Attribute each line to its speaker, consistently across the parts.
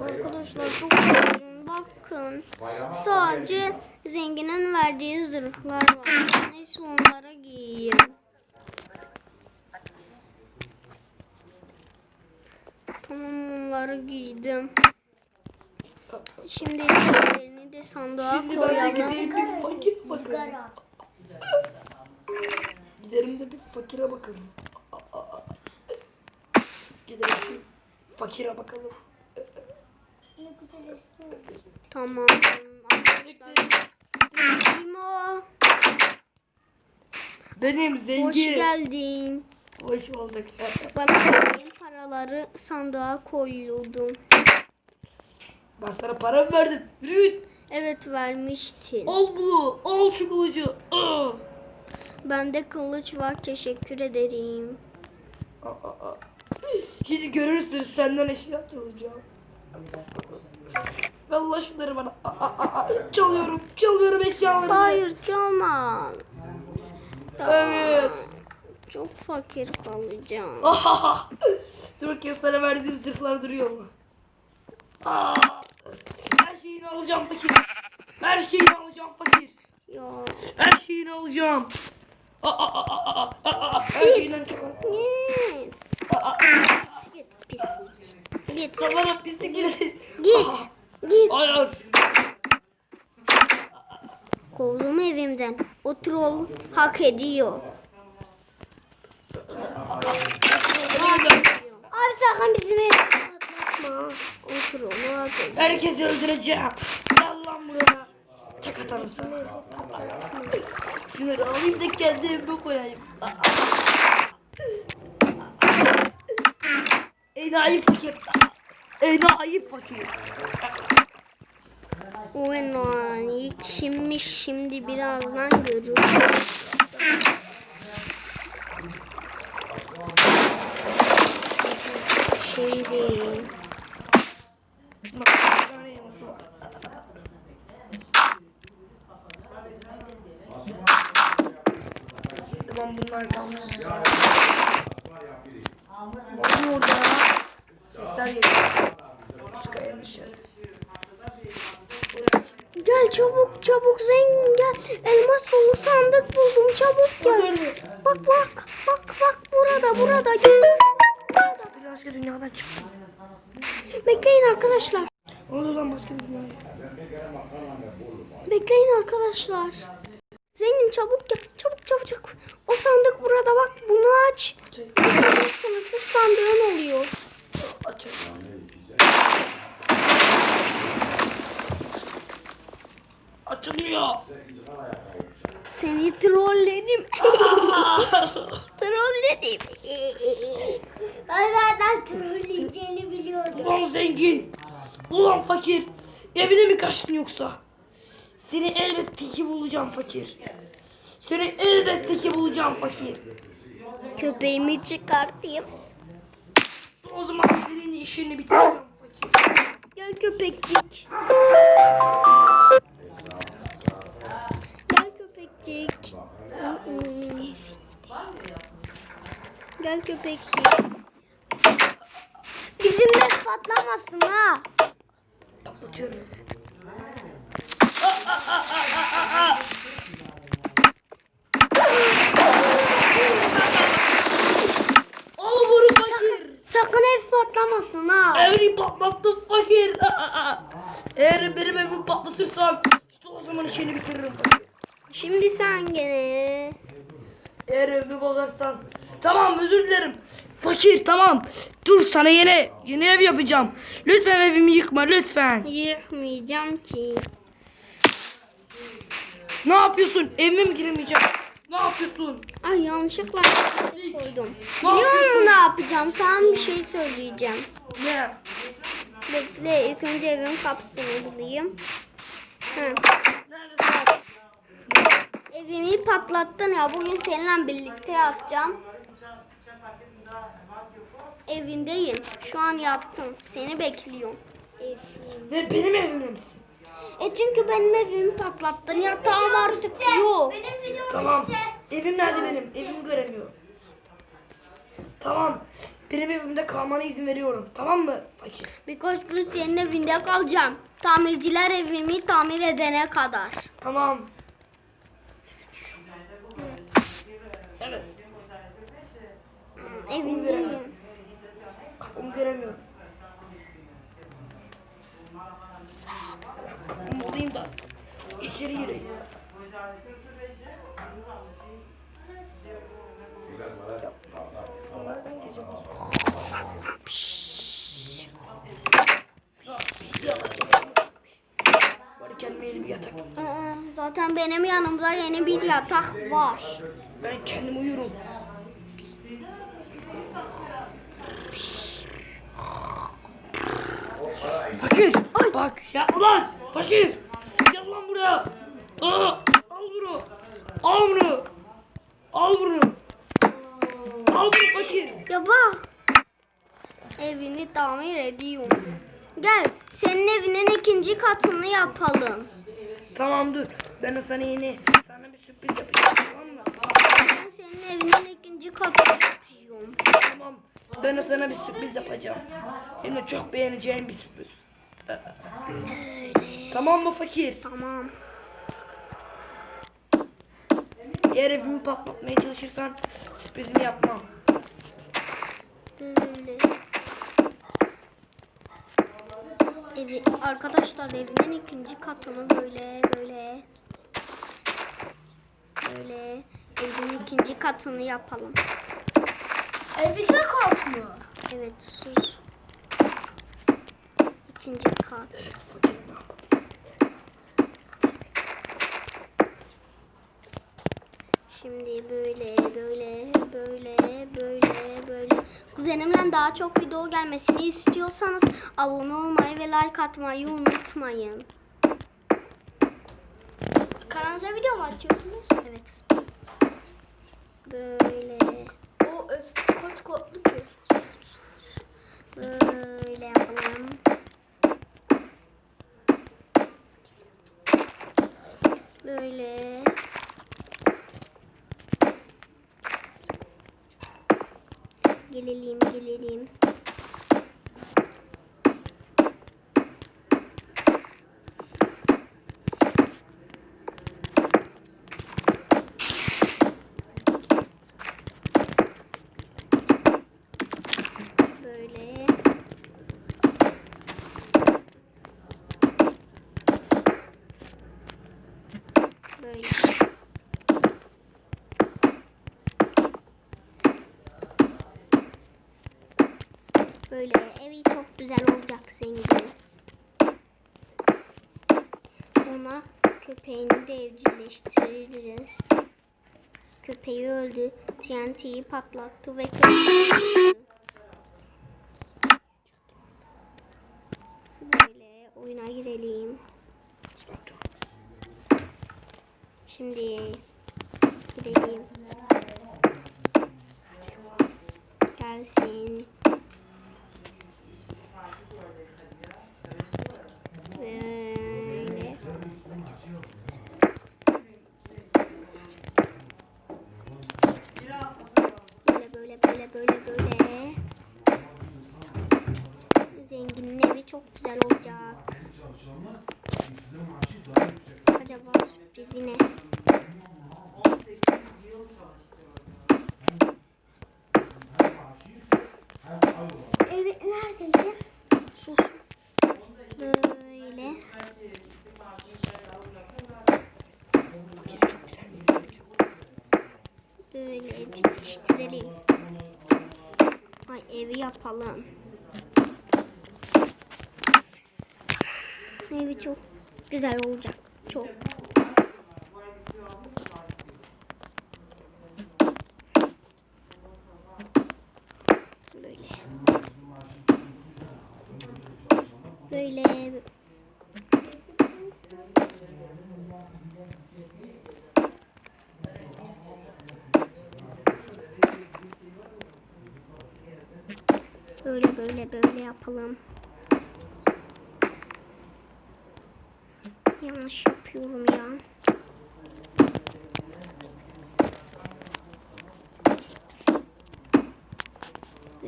Speaker 1: Arkadaşlar çok güzel. Bakın. Sadece zenginin verdiği zırhlar var. Neyse onlara giyeyim. Tamam onları giydim. Şimdi diğerlerini de sandığa
Speaker 2: Şimdi ben de
Speaker 1: koyalım.
Speaker 2: gideyim bir fakir bakalım. Gidelim de bir fakire bakalım. Gidelim bir fakire bakalım.
Speaker 1: Tamam. Arkadaşlar. Kim o?
Speaker 2: Benim
Speaker 1: Hoş
Speaker 2: zengin.
Speaker 1: geldin.
Speaker 2: Hoş bulduk.
Speaker 1: Bana verdiğin paraları sandığa koyuyordum.
Speaker 2: Ben sana para mı verdim? Yürü.
Speaker 1: Evet vermiştin.
Speaker 2: Al bunu. Al şu kılıcı. Aa.
Speaker 1: Bende kılıç var teşekkür ederim.
Speaker 2: Aa, aa, aa. Şimdi görürsün senden eşya çalacağım. Allah şunları bana. Aa, aa, aa. Çalıyorum. Çalıyorum eşyalarını.
Speaker 1: Hayır çalma.
Speaker 2: Evet.
Speaker 1: Çok fakir kalacağım.
Speaker 2: Ahaha. Dur bakayım sana verdiğim zırhlar duruyor mu? Aa, her şeyini alacağım fakir. Her şeyini alacağım fakir.
Speaker 1: Ya.
Speaker 2: Her şeyini alacağım. Aa, aa, aa, aa, aa, aa, her şeyinden çok.
Speaker 1: Git.
Speaker 2: Aa, aa,
Speaker 1: Git pislik. Git.
Speaker 2: Sabana pislik gelir.
Speaker 1: Git. Git.
Speaker 2: Hayır.
Speaker 1: Kovdum evimden. O troll hak ediyor. Abi sakın bizim evi patlatma. O troll hak ediyor.
Speaker 2: Herkesi öldüreceğim. Gel lan buraya. Tek atarım sana. Şunları alayım da kendi evime koyayım. Enayi fakir. Enayi fakir.
Speaker 1: O enayi kimmiş şimdi birazdan görürüz. Şimdi
Speaker 2: Bak, bir tane yanısı var. Tamam bunlar kalmış. Bakın orada. Sesler geliyor. Çıkayım dışarı.
Speaker 1: gel çabuk çabuk zengin gel. Elmas dolu sandık buldum çabuk gel. Bak bak bak bak burada burada gel.
Speaker 2: Başka dünyadan çıktı.
Speaker 1: Bekleyin arkadaşlar.
Speaker 2: Lan başka bir dünyaya?
Speaker 1: Bekleyin arkadaşlar. Zengin çabuk gel. Çabuk çabuk çabuk. O sandık burada bak bunu aç. Senin sınırsız sandığın oluyor.
Speaker 2: Açalım. Açılmıyor.
Speaker 1: Seni trolledim. trolledim. ben zaten trolleyeceğini biliyordum.
Speaker 2: Ulan zengin. Ulan fakir. Evine mi kaçtın yoksa? Seni elbette ki bulacağım fakir. Seni elbette ki bulacağım fakir.
Speaker 1: Köpeğimi çıkartayım.
Speaker 2: O zaman senin işini bitireceğim fakir.
Speaker 1: Gel köpekçik. Gel köpekçik. Gel köpekçik. Bizimle patlamasın ha.
Speaker 2: Patlatıyorum. Al bunu fakir.
Speaker 1: Sakın ev patlamasın ha.
Speaker 2: Evini patlattım fakir. Eğer benim evimi patlatırsan işte o zaman işini bitiririm fakir.
Speaker 1: Şimdi sen gene.
Speaker 2: Eğer evimi bozarsan. Tamam özür dilerim. Fakir tamam. Dur sana yeni yeni ev yapacağım. Lütfen evimi yıkma lütfen.
Speaker 1: Yıkmayacağım ki.
Speaker 2: Ne yapıyorsun? Evime mi giremeyeceğim? Ne yapıyorsun?
Speaker 1: Ay yanlışlıkla koydum.
Speaker 2: Ne
Speaker 1: Biliyor musun ne yapacağım? Sana bir şey söyleyeceğim.
Speaker 2: Ne?
Speaker 1: Bekle ilk önce evin kapısını bulayım. Hı. Evimi patlattın ya bugün seninle birlikte yapacağım. Evindeyim. Şu an yaptım. Seni bekliyorum. Ev.
Speaker 2: Ne benim evimde misin?
Speaker 1: E çünkü benim evimi patlattın. Yatağım artık yok.
Speaker 2: Tamam. Evim nerede benim? Evimi göremiyorum. Tamam. Benim evimde kalmana izin veriyorum. Tamam mı fakir?
Speaker 1: Birkaç gün senin evinde kalacağım. Tamirciler evimi tamir edene kadar.
Speaker 2: Tamam. Evet.
Speaker 1: Evindeyim.
Speaker 2: Kapımı göremiyorum. Bulayım da içeri gireyim.
Speaker 1: Aa, Zaten benim yanımda yeni bir yatak var.
Speaker 2: Ben kendim uyurum. Fakir! Bak ya ulan! Fakir! Gel lan buraya! Aa, al bunu! Al bunu! Al bunu! Al bunu fakir!
Speaker 1: Ya bak. Evini tamir ediyorum. Gel senin evinin ikinci katını yapalım.
Speaker 2: Tamam dur. Ben sana yeni sana bir sürpriz yapacağım tamam mı?
Speaker 1: Ben senin evinin ikinci katını yapıyorum.
Speaker 2: Tamam. Ben sana bir sürpriz yapacağım. De çok beğeneceğin bir sürpriz. Tamam mı fakir?
Speaker 1: Tamam.
Speaker 2: Eğer evimi patlatmaya çalışırsan sürprizimi yapmam.
Speaker 1: Böyle. Evi, arkadaşlar evinin ikinci katını böyle böyle böyle evin ikinci katını yapalım.
Speaker 3: Evdeki kat mı?
Speaker 1: Evet sus. İkinci kat. Şimdi böyle böyle böyle böyle böyle. Kuzenimle daha çok video gelmesini istiyorsanız abone olmayı ve like atmayı unutmayın.
Speaker 3: Kanalınıza video mu atıyorsunuz?
Speaker 1: Evet. Böyle
Speaker 3: O öf koç kodlu ki.
Speaker 1: böyle yapalım. Böyle. Gelelim gelelim. Böyle. Böyle. Böyle evi çok güzel olacak zengin. Ona köpeğini de evcilleştiririz. Köpeği öldü. TNT'yi patlattı ve. Böyle oyuna girelim. Şimdi girelim. Gelsin. Böyle. Böyle böyle böyle böyle böyle. Zenginin evi çok güzel olacak. Acaba sürprizi ne?
Speaker 3: Evi neredeydi?
Speaker 1: Sus. Böyle. Böyle evcilleştirelim. Ay evi yapalım. Evi çok güzel olacak. Çok. Böyle. Böyle. Böyle böyle böyle yapalım. Yanlış yapıyorum ya.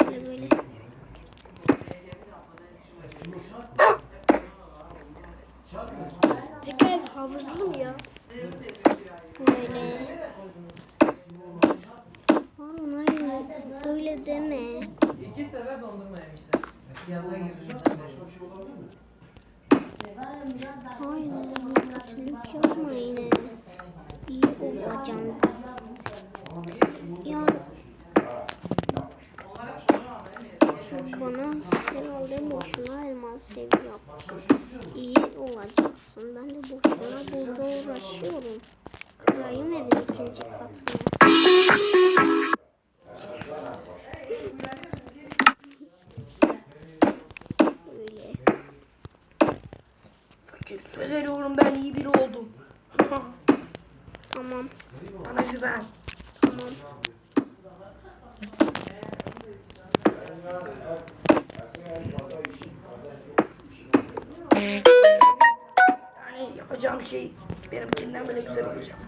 Speaker 1: Böyle böyle. Peki havuzlu mu ya? Olacağım. Ya bana herhalde boşuna elmas sev yaptın. İyi olacaksın. Ben de boşuna burada uğraşıyorum. Kırayım evin ikinci katını. Böyle.
Speaker 2: Fakir veriyorum ben iyi biri oldum.
Speaker 1: Tamam.
Speaker 2: Güven.
Speaker 1: Tamam.
Speaker 2: Yani yapacağım şey benimkinden bile güzel olacak.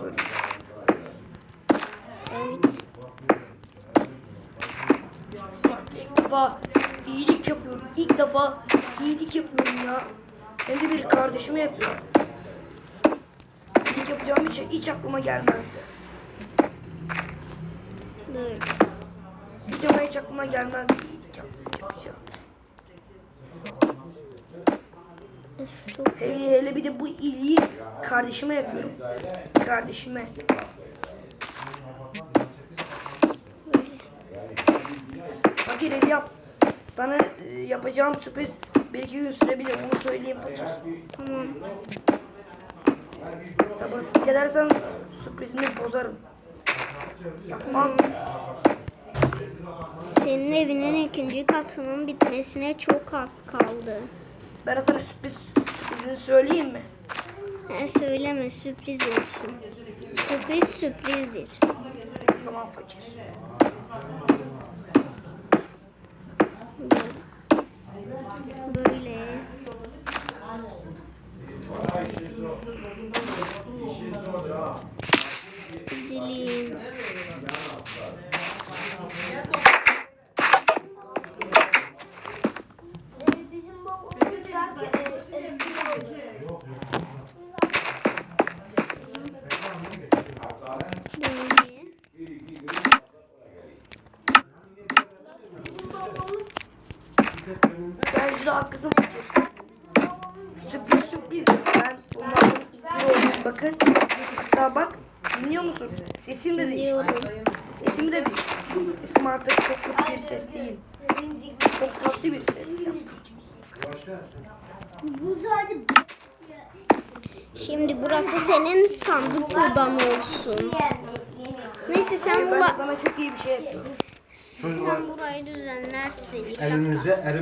Speaker 2: Söyle.
Speaker 1: Evet.
Speaker 2: İlk defa iyilik yapıyorum. İlk defa iyilik yapıyorum ya. Hem de bir kardeşime yapıyorum. İyilik yapacağım hiç, hiç aklıma gelmezdi. Hiç ama hiç aklıma gelmezdi yapacağım.
Speaker 1: Öf, çok
Speaker 2: Hele, hele bir de bu iyiliği kardeşime yapıyorum. Kardeşime. Fakir ev yap. Sana e, yapacağım sürpriz bir iki gün sürebilir. Bunu söyleyeyim.
Speaker 1: Tamam.
Speaker 2: Sabırsız gelirsen sürprizimi bozarım. Yapmam.
Speaker 1: Senin evinin ikinci katının bitmesine çok az kaldı.
Speaker 2: Ben sana sürpriz sürprizini söyleyeyim mi?
Speaker 1: He, söyleme sürpriz olsun. Sürpriz sürprizdir.
Speaker 2: Tamam fakir.
Speaker 1: Böyle. Dilim.
Speaker 3: Bizim babamız belki
Speaker 1: Böyle.
Speaker 2: Bence de haklısın fakir. Sürpriz sürpriz. Ben bunlardan ilgili oldum. Bakın. Hatta bak. Dinliyor musun? Sesim de değişti. Sesim de değişti. Sesim artık çok kötü bir ses değil. Çok tatlı bir ses.
Speaker 3: Bu sadece
Speaker 1: Şimdi burası senin sandık odan olsun. Neyse sen,
Speaker 2: Ben
Speaker 1: bula,
Speaker 2: sana çok iyi bir şey yapıyorum.
Speaker 1: sen burayı düzenlersin.
Speaker 4: Elinizde erim